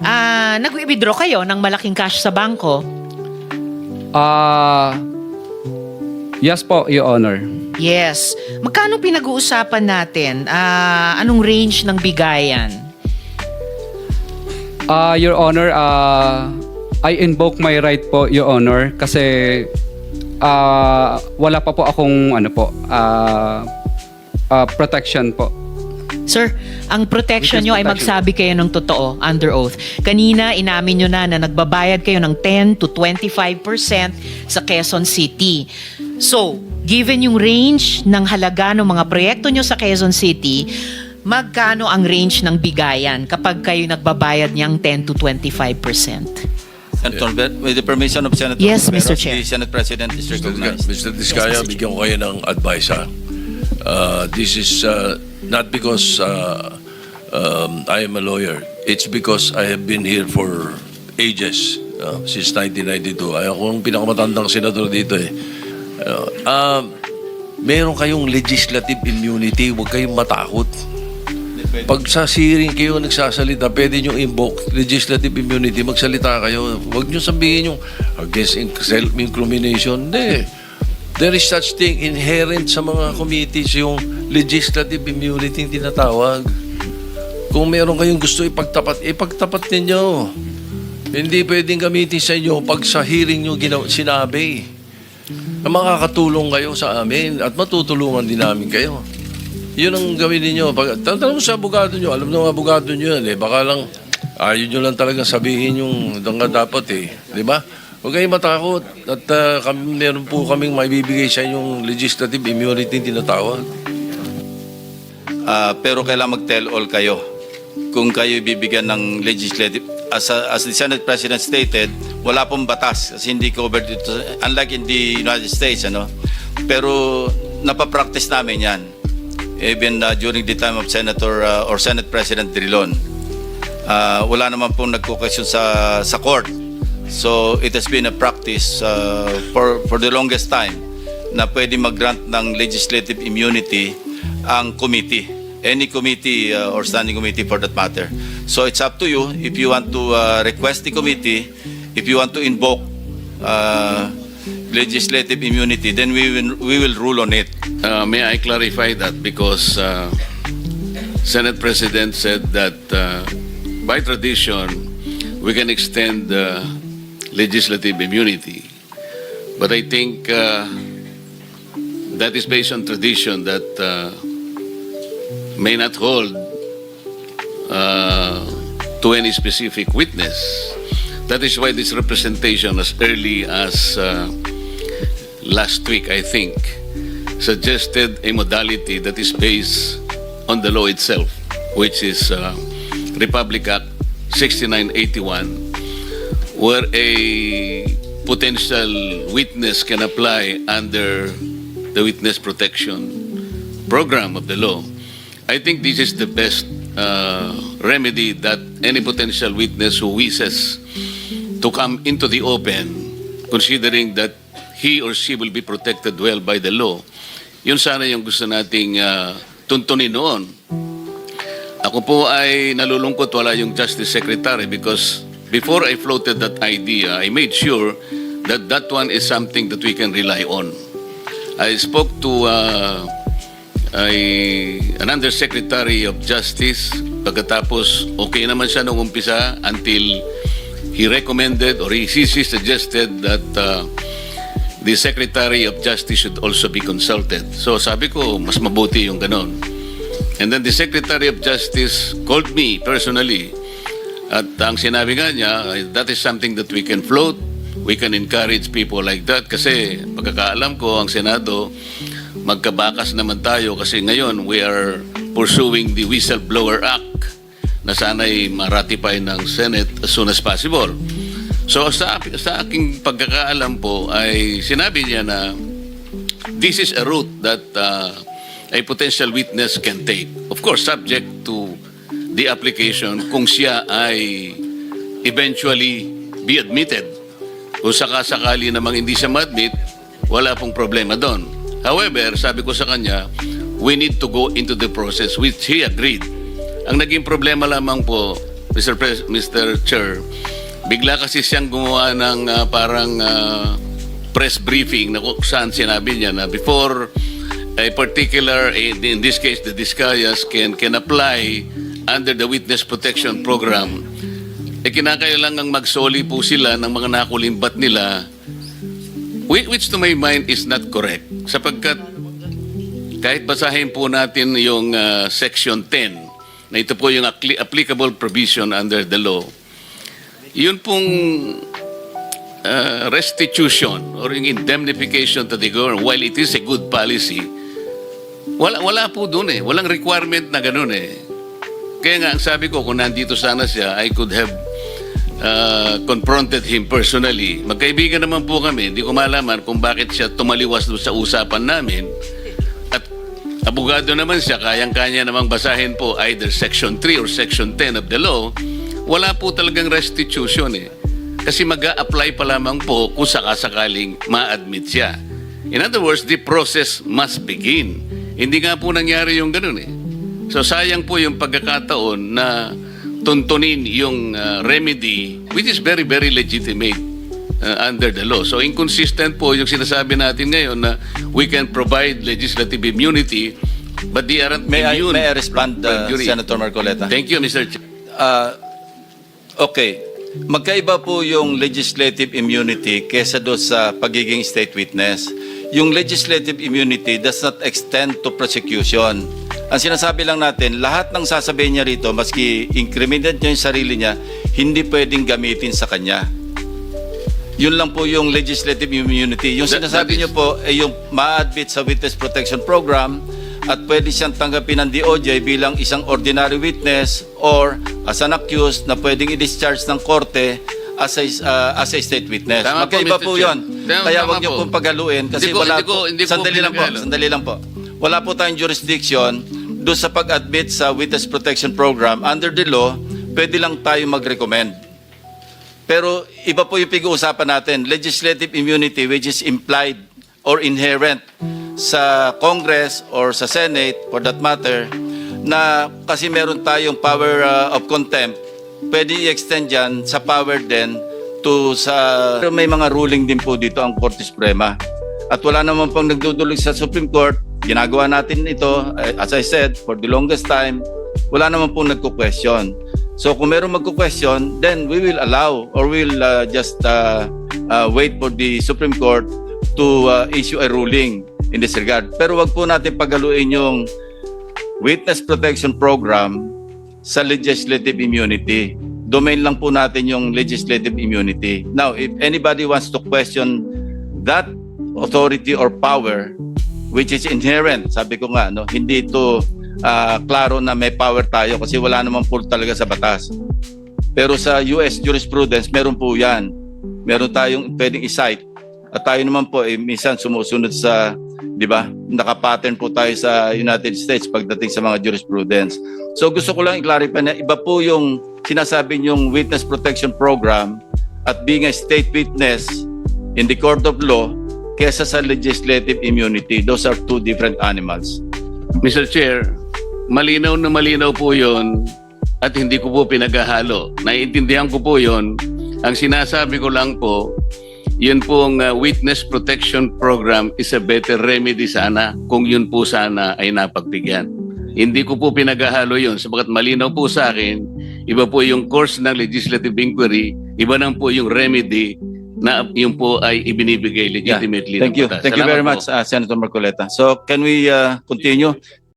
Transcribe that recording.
ah nag-withdraw kayo ng malaking cash sa bangko. Ah, yes po, Your Honor. Yes. Magkano pinag-uusapan natin? Ah, anong range ng bigayan? Ah, Your Honor, ah, I invoke my right po, Your Honor, kasi ah, wala pa po akong ano po, ah, ah, protection po. Sir, ang protection Witness nyo ay protection. magsabi kayo ng totoo, under oath. Kanina, inamin nyo na na nagbabayad kayo ng 10 to 25% sa Quezon City. So, given yung range ng halaga ng mga proyekto nyo sa Quezon City, magkano ang range ng bigayan kapag kayo nagbabayad niyang 10 to 25%? Senator, with the permission of Senator Yes, Mr. Chair. the Senate President is Mr. recognized. Mr. Mr. bigyan ko kayo ng advice ha. Uh, this is uh, not because uh, um, I am a lawyer. It's because I have been here for ages, uh, since 1992. Ay, ako ang pinakamatandang senador dito eh. Uh, um, meron kayong legislative immunity, huwag kayong matakot. Pag sa hearing kayo nagsasalita, pwede nyo invoke legislative immunity, magsalita kayo. Huwag nyo sabihin yung against in- self-incrimination. Hindi. There is such thing inherent sa mga committees yung legislative immunity yung tinatawag. Kung meron kayong gusto ipagtapat, ipagtapat ninyo. Hindi pwedeng gamitin sa inyo pag sa hearing nyo ginaw, sinabi na makakatulong kayo sa amin at matutulungan din namin kayo. Yun ang gawin ninyo. Pag, tanong sa abogado nyo, alam ng abogado nyo yan eh. Baka lang, ayaw nyo lang talagang sabihin yung dapat eh. Di ba? Huwag kayong matakot. At ah, kami, meron po kaming maibibigay sa inyong legislative immunity tinatawag. Ah, pero kailangan mag-tell all kayo. Kung kayo bibigyan ng legislative, as, a- as the Senate President stated, wala pong batas kasi hindi covered dito. Unlike in the United States, ano? Pero napapractice namin yan. Even uh, during the time of Senator uh, or Senate President Drilon. Ah, wala naman pong nagko-question sa, sa court. So it has been a practice uh, for, for the longest time na pwede mag-grant ng legislative immunity ang committee. Any committee uh, or standing committee for that matter. So it's up to you if you want to uh, request the committee, if you want to invoke uh, legislative immunity, then we will, we will rule on it. Uh, may I clarify that because uh, Senate President said that uh, by tradition we can extend uh, legislative immunity, but I think uh, that is based on tradition that uh, may not hold uh, to any specific witness. That is why this representation, as early as uh, last week, I think, suggested a modality that is based on the law itself, which is uh, Republic Act 6981, where a potential witness can apply under the witness protection program of the law. I think this is the best uh, remedy that any potential witness who wishes to come into the open, considering that he or she will be protected well by the law. Yun sana yung gusto nating uh, tuntunin noon. Ako po ay nalulungkot wala yung Justice Secretary because before I floated that idea, I made sure that that one is something that we can rely on. I spoke to uh, a, an Undersecretary of Justice pagkatapos okay naman siya nung umpisa until he recommended or he, he suggested that uh, the Secretary of Justice should also be consulted. So sabi ko, mas mabuti yung ganon. And then the Secretary of Justice called me personally at ang sinabi nga niya, that is something that we can float. We can encourage people like that kasi pagkakaalam ko ang Senado, magkabakas naman tayo kasi ngayon we are pursuing the Whistleblower Act na sana'y maratify ng Senate as soon as possible. So sa, sa aking pagkakaalam po ay sinabi niya na this is a route that uh, a potential witness can take. Of course, subject to the application kung siya ay eventually be admitted. Kung sakasakali namang hindi siya ma-admit, wala pong problema doon. However, sabi ko sa kanya, we need to go into the process which he agreed. Ang naging problema lamang po Mr. Pres- Mr. Chair, bigla kasi siyang gumawa ng ah, parang ah, press briefing na kung saan sinabi niya na before a particular, in this case, the Discayas can, can apply under the Witness Protection Program, eh kinakailangang magsoli po sila ng mga nakulimbat nila Whi- Which to my mind is not correct. Sapagkat kahit basahin po natin yung uh, Section 10, na ito po yung appli- applicable provision under the law, yun pong uh, restitution or yung indemnification to the government, while it is a good policy, wala, wala po doon eh. Walang requirement na ganun eh. Kaya nga, ang sabi ko, kung nandito sana siya, I could have uh, confronted him personally. Magkaibigan naman po kami. Hindi ko malaman kung bakit siya tumaliwas doon sa usapan namin. At abogado naman siya, kayang-kanya namang basahin po either Section 3 or Section 10 of the law. Wala po talagang restitution eh. Kasi mag apply pa lamang po kung sakasakaling ma-admit siya. In other words, the process must begin. Hindi nga po nangyari yung ganun eh. So sayang po yung pagkakataon na tuntunin yung uh, remedy which is very very legitimate uh, under the law. So inconsistent po yung sinasabi natin ngayon na we can provide legislative immunity but they aren't May I, immune may I respond, uh. Senator Marcoleta? Thank you, Mr. Chair. Uh, okay. Magkaiba po yung legislative immunity kesa do sa pagiging state witness. Yung legislative immunity does not extend to prosecution. Ang sinasabi lang natin, lahat ng sasabihin niya rito, maski incriminate niya yung sarili niya, hindi pwedeng gamitin sa kanya. Yun lang po yung legislative immunity. Yung That- sinasabi that niyo po ay yung ma-admit sa Witness Protection Program at pwede siyang tanggapin ng DOJ bilang isang ordinary witness or as an accused na pwedeng i-discharge ng korte as a, uh, as a state witness. Tama po, Magkaiba po, Chair. yun. Tama- Kaya tama wag niyo po. pong pagaluin kasi Hindi ko- wala hindi ko- hindi ko sandali lang po, sandali lang po. Wala po tayong jurisdiction doon sa pag-admit sa Witness Protection Program under the law, pwede lang tayo mag-recommend. Pero iba po yung pag-uusapan natin, legislative immunity which is implied or inherent sa Congress or sa Senate for that matter na kasi meron tayong power uh, of contempt, pwede i-extend yan sa power din to sa pero may mga ruling din po dito ang Korte Suprema. At wala naman pang nagdudulog sa Supreme Court, ginagawa natin ito, eh, as I said, for the longest time, wala naman pong nagko-question. So kung meron magko-question, then we will allow or we'll uh, just uh, uh, wait for the Supreme Court to uh, issue a ruling in this regard. Pero wag po natin pagaluin yung Witness Protection Program sa legislative immunity. Domain lang po natin yung legislative immunity. Now, if anybody wants to question that authority or power which is inherent, sabi ko nga, no, hindi ito ah, klaro na may power tayo kasi wala naman po talaga sa batas. Pero sa US jurisprudence, meron po yan. Meron tayong pwedeng i-cite. At tayo naman po, eh, minsan sumusunod sa, di ba, nakapattern po tayo sa United States pagdating sa mga jurisprudence. So gusto ko lang i-clarify na iba po yung sinasabi niyong Witness Protection Program at being a state witness in the court of law kesa sa legislative immunity. Those are two different animals. Mr. Chair, malinaw na malinaw po yon at hindi ko po pinaghahalo. Naiintindihan ko po yon. Ang sinasabi ko lang po, yun pong uh, Witness Protection Program is a better remedy sana kung yun po sana ay napagbigyan. Hindi ko po pinaghahalo yun sapagat malinaw po sa akin, iba po yung course ng legislative inquiry, iba nang po yung remedy na yun po ay ibinibigay legitimately. ng Thank you. batas. Thank you Salamat very po. much, uh, Senator Marcoleta. So can we uh, continue?